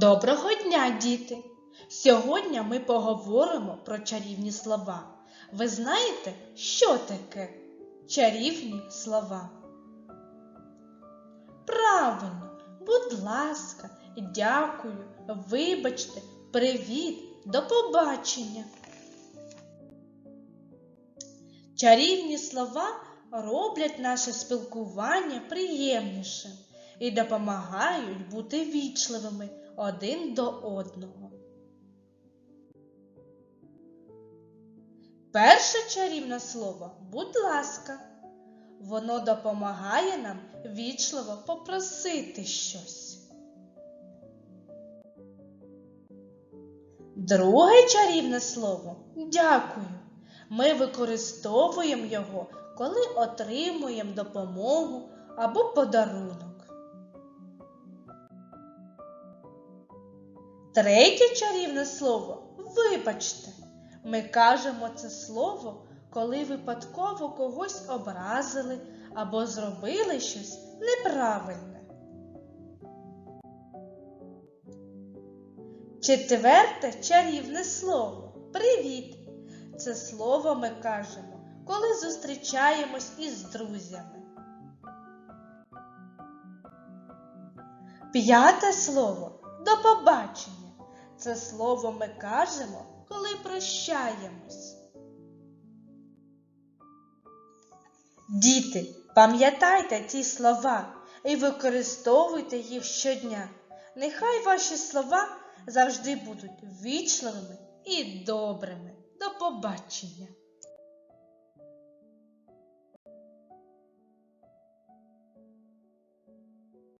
Доброго дня, діти! Сьогодні ми поговоримо про чарівні слова. Ви знаєте, що таке чарівні слова? Правильно, будь ласка, дякую, вибачте, привіт, до побачення. Чарівні слова роблять наше спілкування приємнішим і допомагають бути вічливими один до одного. Перше чарівне слово будь ласка. Воно допомагає нам вічливо попросити щось. Друге чарівне слово дякую. Ми використовуємо його, коли отримуємо допомогу або подарунок. Третє чарівне слово вибачте. Ми кажемо це слово, коли випадково когось образили або зробили щось неправильне. Четверте чарівне слово привіт. Це слово ми кажемо, коли зустрічаємось із друзями. П'яте слово до побачення. Це слово ми кажемо, коли прощаємось. Діти, пам'ятайте ці слова і використовуйте їх щодня. Нехай ваші слова завжди будуть вічливими і добрими. До побачення!